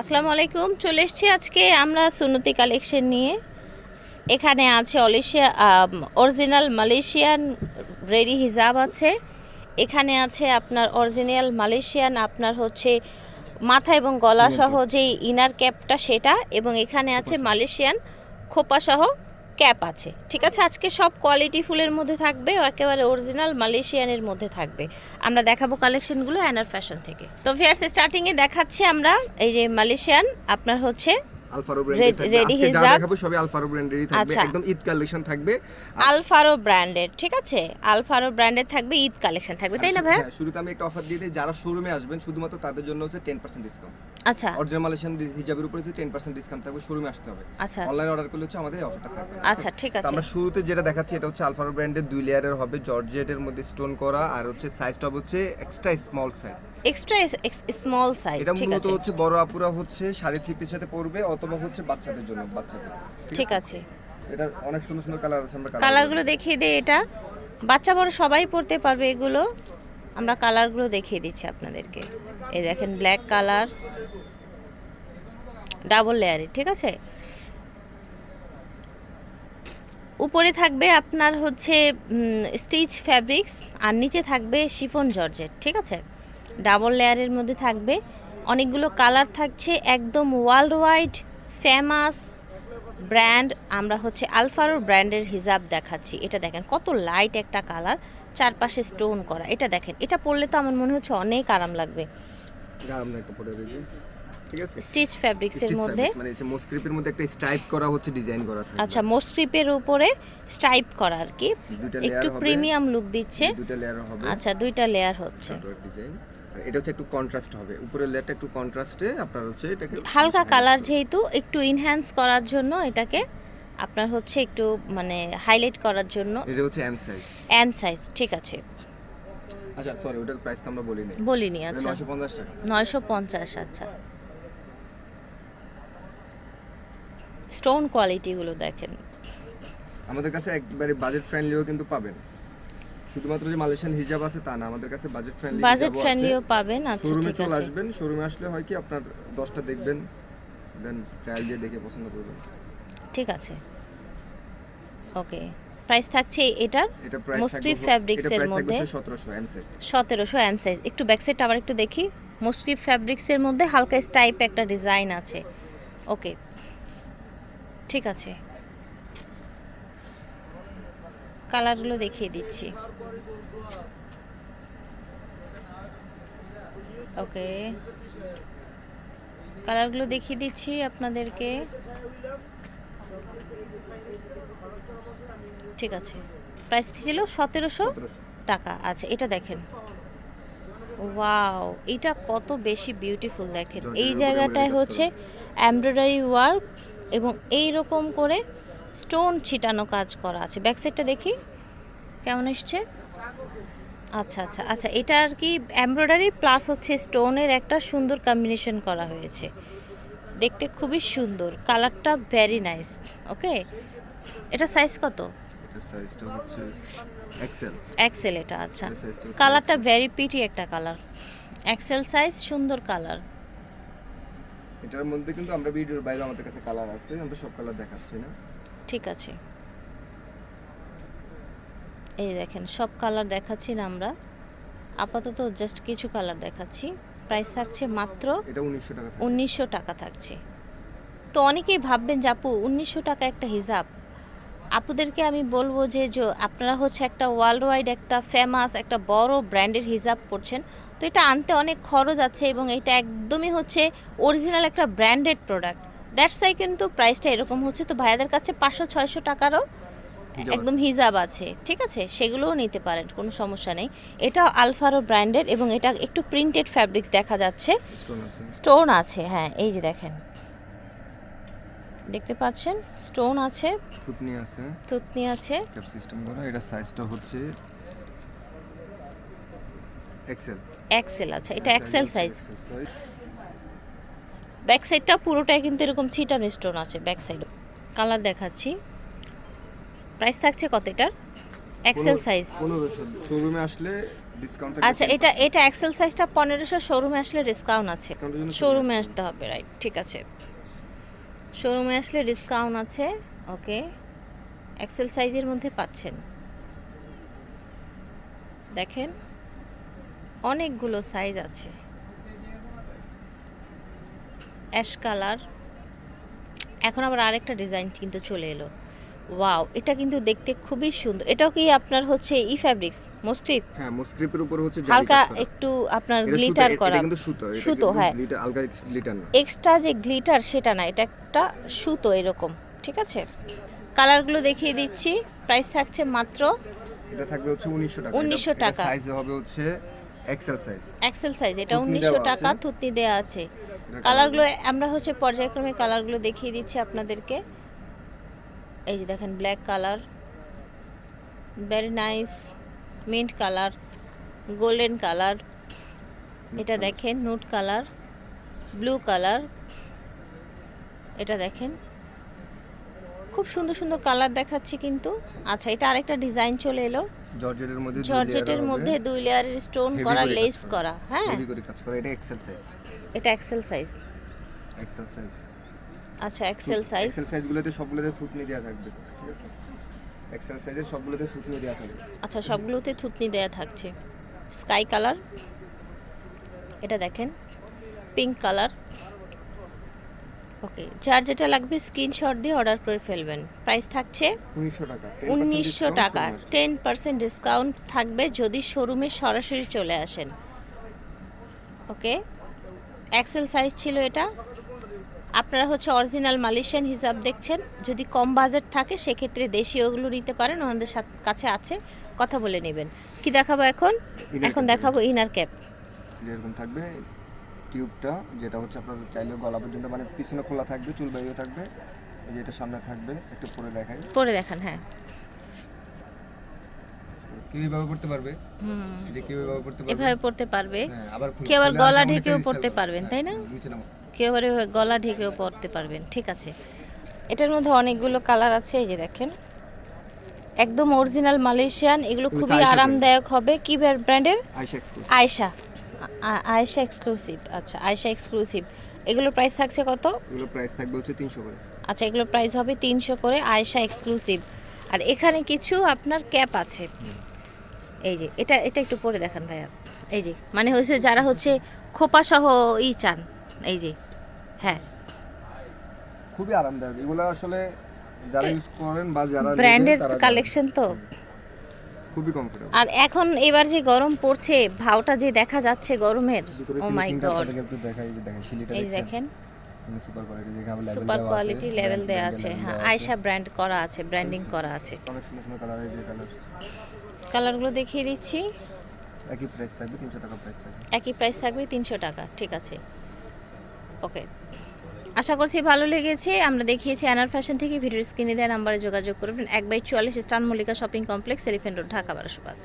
আসসালামু আলাইকুম চলে এসেছি আজকে আমরা সুনতি কালেকশন নিয়ে। এখানে আছে অলেশিয়া অরিজিনাল মালয়েশিয়ান রেডি হিজাব আছে। এখানে আছে আপনার অরিজিনাল মালয়েশিয়ান আপনার হচ্ছে মাথা এবং গলা সহ যেই ইনার ক্যাপটা সেটা এবং এখানে আছে মালয়েশিয়ান খোপা সহ ক্যাপ আছে, ঠিক আছে? আজকে সব কোয়ালিটি ফুলের মধ্যে থাকবে একেবারে অরিজিনাল মালয়েশিয়ানের মধ্যে থাকবে। আমরা দেখাবো কালেকশনগুলো অ্যানার ফ্যাশন থেকে। তো ফেয়ার্স স্টার্টিংয়ে দেখাচ্ছি আমরা, এই যে মালয়েশিয়ান, আপনার হচ্ছে আলফারো ব্র্যান্ডের যা দেখাবো সবই আলফারো ব্র্যান্ডেরই থাকবে। আচ্ছা। একদম ঈদ কালেকশন থাকবে। আলফারো ব্র্যান্ডের ঠিক আছে? আলফারো ব্র্যান্ডের থাকবে ঈদ কালেকশন থাকবে তাই না ভাই হ্যাঁ, শুরুতে আমি একটা অফার দিয়ে দিই। যারা শোরুমে আসবেন শুধুমাত্র তাদের জন্য হচ্ছে টেন পার্সেন্ট ডিসকাউন্ট আচ্ছা। অরিজিনাল মালয়েশিয়ান হিজাবের উপরে হচ্ছে টেন পার্সেন্ট ডিসকাউন্ট থাকবে শোরুমে আসতে হবে। আচ্ছা। অনলাইন অর্ডার করলে হচ্ছে আমাদের অফারটা থাকবে। আচ্ছা ঠিক আছে। আমরা শুরুতে যেটা দেখাচ্ছি এটা হচ্ছে আলফারো ব্র্যান্ডের দুই লেয়ারের হবে জর্জেটের মধ্যে স্টোন করা আর হচ্ছে সাইজটা হচ্ছে extra small size extra small size এটা মূলত হচ্ছে বড় আপুরা হচ্ছে শাড়ি থ্রি পিসের সাথে পরবে অথবা হচ্ছে বাচ্চাদের জন্য বাচ্চাদের। ঠিক আছে? এটার অনেক সুন্দর সুন্দর কালার আছে আমরা কালারগুলো দেখিয়ে দে এটা। বাচ্চা বড় সবাই পড়তে পারবে এগুলো। আমরা কালারগুলো দেখিয়ে দিচ্ছি আপনাদেরকে। এই দেখেন ব্ল্যাক কালার ডাবল লেয়ারে ঠিক আছে? উপরে থাকবে আপনার হচ্ছে স্টিচ ফ্যাব্রিক্স আর নিচে থাকবে শিফন জর্জেট ঠিক আছে? ডাবল লেয়ারের মধ্যে থাকবে। অনেকগুলো কালার থাকছে একদম ওয়ার্ল্ড ওয়াইড ফেমাস ব্র্যান্ড আমরা হচ্ছে আলফারো ব্র্যান্ডের হিজাব দেখাচ্ছি। এটা দেখেন কত লাইট একটা কালার চারপাশে স্টোন করা। এটা দেখেন এটা পরলে তো আমার মনে হচ্ছে অনেক আরাম লাগবে। স্টিচ ফ্যাব্রিক্সের মধ্যে। মানে মোস্ক্রিপের মধ্যে একটা স্ট্রাইপ করা হচ্ছে ডিজাইন করা থাকবে। আচ্ছা মোস্ট্রিপের উপরে স্টাইপ করা আর কি। একটু প্রিমিয়াম লুক দিচ্ছে। দুইটা লেয়ার হবে। আচ্ছা দুইটা লেয়ার হচ্ছে। ডিজাইন আর এটা হচ্ছে একটু কন্ট্রাস্ট হবে। উপরের লেয়ারটা একটু কন্ট্রাস্টে আপনার হচ্ছে এটাকে হালকা কালার যেহেতু একটু ইনহ্যান্স করার জন্য এটাকে আপনার হচ্ছে একটু মানে হাইলাইট করার জন্য। এটা হচ্ছে এম সাইজ এম সাইজ ঠিক আছে। আচ্ছা সরি ওটার প্রাইস তো আমরা বলিনি। বলিনি আচ্ছা। নশো পঞ্চাশ টাকা। নয়শো পঞ্চাশ আচ্ছা। স্টোন কোয়ালিটিগুলো দেখেন। আমাদের কাছে একবারে বাজেট ফ্রেন্ডলিও কিন্তু পাবেন। শুধুমাত্র যে মালয়েশিয়ান হিজাব আছে তা না আমাদের কাছে বাজেট ফ্রেন্ডলি বাজেট ফ্রেন্ডলিও পাবেন আচ্ছা শোরুমে চলে আসবেন শোরুমে আসলে হয় কি আপনার দশটা দেখবেন দেন ট্রায়াল দিয়ে দেখে পছন্দ করবেন। ঠিক আছে। ওকে প্রাইস থাকছে এটার fabrics এটা এর মধ্যে। সতেরোশো এম সাইজ সতেরোশো এম সাইজ একটু ব্যাকসাইড আবার একটু দেখি। মোস্টলি ফ্যাব্রিক্সের মধ্যে হালকা স্টাইপ একটা ডিজাইন আছে। ওকে ঠিক আছে। কালারগুলো দেখিয়ে দিচ্ছি। ওকে কালারগুলো দেখিয়ে দিচ্ছি আপনাদেরকে। ঠিক আছে। প্রাইস ছিল? সতেরোশো টাকা। আচ্ছা এটা দেখেন। ওয়াও এটা কত বেশি বিউটিফুল দেখেন। এই জায়গাটায় হচ্ছে এমব্রয়ডারি ওয়ার্ক এবং এই রকম করে স্টোন ছিটানো কাজ করা আছে। ব্যাক সাইডটা দেখি। কেমন এসছে? আচ্ছা আচ্ছা আচ্ছা এটা আর কি এমব্রয়ডারি প্লাস হচ্ছে স্টোনের একটা সুন্দর কম্বিনেশন করা হয়েছে। দেখতে খুবই সুন্দর কালারটা ভেরি নাইস ওকে এটা সাইজ কত? সাইজটা হচ্ছে এক্সেল এক্সেল এটা আচ্ছা। কালারটা ভেরি পিটি একটা কালার এক্সেল সাইজ সুন্দর কালার এটার মধ্যে কিন্তু আমরা ভিডিওর বাইরে আমাদের কাছে কালার আছে আমরা সব কালার দেখাচ্ছি না। ঠিক আছে। এই দেখেন সব কালার দেখাচ্ছি না আমরা। আপাতত জাস্ট কিছু কালার দেখাচ্ছি। প্রাইস থাকছে মাত্র উনিশশো টাকা থাকছে। তো অনেকেই ভাববেন যে আপু উনিশশো টাকা একটা হিসাব। আপুদেরকে আমি বলব যে আপনারা হচ্ছে একটা ওয়ার্ল্ড ওয়াইড একটা ফেমাস একটা বড় ব্র্যান্ডের হিসাব পড়ছেন তো এটা আনতে অনেক খরচ আছে এবং এটা একদমই হচ্ছে অরিজিনাল একটা ব্র্যান্ডেড প্রোডাক্ট দ্যাটস আই কিন্তু প্রাইসটা এরকম হচ্ছে। তো ভাইয়াদের কাছে পাঁচশো ছয়শো টাকারও হিজাব একদম হিজাব আছে ঠিক আছে? সেগুলোও নিতে পারেন কোনো সমস্যা নেই। এটাও আলফারো ব্র্যান্ডের এবং এটা একটু প্রিন্টেড ফ্যাব্রিক্স দেখা যাচ্ছে। স্টোন আছে হ্যাঁ এই যে দেখেন। দেখতে পাচ্ছেন? স্টোন আছে। থুতনি আছে। তুতনি আছে। ক্যাপ সিস্টেম করা এটা সাইজটা হচ্ছে এক্সেল এক্সেল আছে এটা এক্সেল সাইজ সাইজ ব্যাক সাইডটা পুরোটাই কিন্তু এরকম ছিটানো স্টোন আছে ব্যাক সাইড কালার দেখাচ্ছি। প্রাইস থাকছে কত এটার? এক্সেল সাইজ পনেরোশো। শোরুমে আসলে ডিসকাউন্ট আচ্ছা এটা এটা এক্সেল সাইজটা পনেরোশো শোরুমে আসলে ডিসকাউন্ট আছে। শোরুমে আসতে হবে রাইট ঠিক আছে। শোরুমে আসলে ডিসকাউন্ট আছে ওকে এক্সেল সাইজের মধ্যে পাচ্ছেন। দেখেন অনেকগুলো সাইজ আছে। অ্যাশ কালার এখন আবার আরেকটা ডিজাইন কিন্তু চলে এলো। ওয়াও এটা কিন্তু দেখতে খুবই সুন্দর। এটাও কি আপনার হচ্ছে ই ফ্যাব্রিক্স মোস্ট্রিপ হ্যাঁ মোস্ক্রিপের উপর হচ্ছে হালকা একটু আপনার গ্লিটার এটা করা। কিন্তু সুতো এটা সুতো, হ্যাঁ। গ্লিটার আলগা গ্লিটার না। এক্সট্রা যে গ্লিটার সেটা না এটা একটা সুতো এরকম ঠিক আছে? কালারগুলো দেখিয়ে দিচ্ছি প্রাইস থাকছে মাত্র এটা থাকবে হচ্ছে 1900 টাকা। 1900 টাকা। সাইজ হবে হচ্ছে এক্সেল সাইজ এক্সেল সাইজ এটা থুতনি উনিশশো দেওয়া টাকা আছে। থুতনি দেওয়া আছে। কালারগুলো আমরা হচ্ছে পর্যায়ক্রমে কালারগুলো দেখিয়ে দিচ্ছি আপনাদেরকে। এই যে দেখেন black colour very nice mint colour golden colour এটা দেখেন নুট কালার ব্লু কালার এটা দেখেন। খুব সুন্দর সুন্দর কালার দেখাচ্ছি কিন্তু। আচ্ছা এটা আরেকটা ডিজাইন চলে এলো। জর্জেটের মধ্যে জর্জেটের মধ্যে দুই লেয়ারের স্টোন করা লেস করা। হ্যাঁ। এটা এক্সেল সাইজ এটা এক্সেল সাইজ এক্সেল সাইজ আচ্ছা এক্সেল সাইজ এক্সেল সাইজগুলোতে সবগুলোতে থুতনি দেওয়া থাকবে ঠিক আছে? এক্সেল সাইজের সবগুলোতে থুতনি দেওয়া থাকবে। আচ্ছা সবগুলোতে থুতনি দেয়া থাকছে। স্কাই কালার এটা দেখেন। পিঙ্ক কালার ওকে যার যেটা লাগবে স্ক্রিনশট দিয়ে অর্ডার করে ফেলবেন। প্রাইস থাকছে 1900 টাকা উনিশশো টাকা। টেন পার্সেন্ট ডিসকাউন্ট থাকবে যদি শোরুমে সরাসরি চলে আসেন। ওকে এক্সেল সাইজ ছিল এটা? আপনারা হচ্ছে অরিজিনাল মালয়েশিয়ান হিসাব দেখছেন। যদি কম বাজেট থাকে সেক্ষেত্রে দেশীয়গুলো নিতে পারেন ওনাদের কাছে আছে কথা বলে নেবেন। কি দেখাবো এখন? এখন দেখাবো ইনার ক্যাপ যেরকম থাকবে টিউবটা যেটা হচ্ছে আপনার চাইলে গলা পর্যন্ত মানে পিছনে খোলা থাকবে চুল বেরিয়ে থাকবে এই যে এটা সামনে থাকবে একটু পরে দেখাই। পরে দেখান হ্যাঁ। কীভাবে ব্যবহার করতে পারবে? হুম। এই যে কীভাবে ব্যবহার করতে পারবে? এভাবে পড়তে পারবে। হ্যাঁ আবার কেউ আবার গলা ঢেকেও পড়তে পারবেন, তাই না? আবার গলা ঢেকেও পড়তে পারবেন ঠিক আছে। এটার মধ্যে অনেকগুলো কালার আছে এই যে দেখেন। একদম অরিজিনাল মালয়েশিয়ান এগুলো খুবই আরামদায়ক হবে। কি ব্র্যান্ডের? আয়শা আয়শা এক্সক্লুসিভ আচ্ছা আয়শা এক্সক্লুসিভ এগুলোর প্রাইস থাকছে কত? এগুলো প্রাইস থাকবে হচ্ছে তিনশো করে। আচ্ছা এগুলোর প্রাইস হবে তিনশো করে আয়শা এক্সক্লুসিভ আর এখানে কিছু আপনার ক্যাপ আছে। এই যে এটা এটা একটু পরে দেখান ভাইয়া। এই যে মানে হচ্ছে যারা হচ্ছে খোপা সহ ই চান। এই যে হ্যাঁ। খুবই আরামদায়ক। এগুলো আসলে যারা ইউজ করেন বা যারা ব্র্যান্ডের কালেকশন তো। খুবই কমফোর্টেবল আর এখন এবার যে গরম পড়ছে ভাওটা যে দেখা যাচ্ছে গরমের ও মাই গড একটু দেখাই যে দেখেন সিলিটা এই দেখেন। Super quality level super quality আছে লেভেল দেওয়া আছে হ্যাঁ। আয়শা ব্র্যান্ড করা আছে ব্র্যান্ডিং করা আছে। অনেক সুন্দর সুন্দর কালার এই যে কালার কালারগুলো দেখিয়ে দিচ্ছি। একই প্রাইস থাকবে তিনশো টাকা প্রাইস থাকবে। একই প্রাইস থাকবে তিনশো টাকা ঠিক আছে। ওকে আশা করছি ভালো লেগেছে। আমরা দেখিয়েছি অ্যানার ফ্যাশন থেকে। ভিডিওর স্ক্রিনে দেওয়া নাম্বারে যোগাযোগ করবেন। এক বাই চুয়াল্লিশ স্টান Mallika shopping complex elephant road Dhaka পাঁচ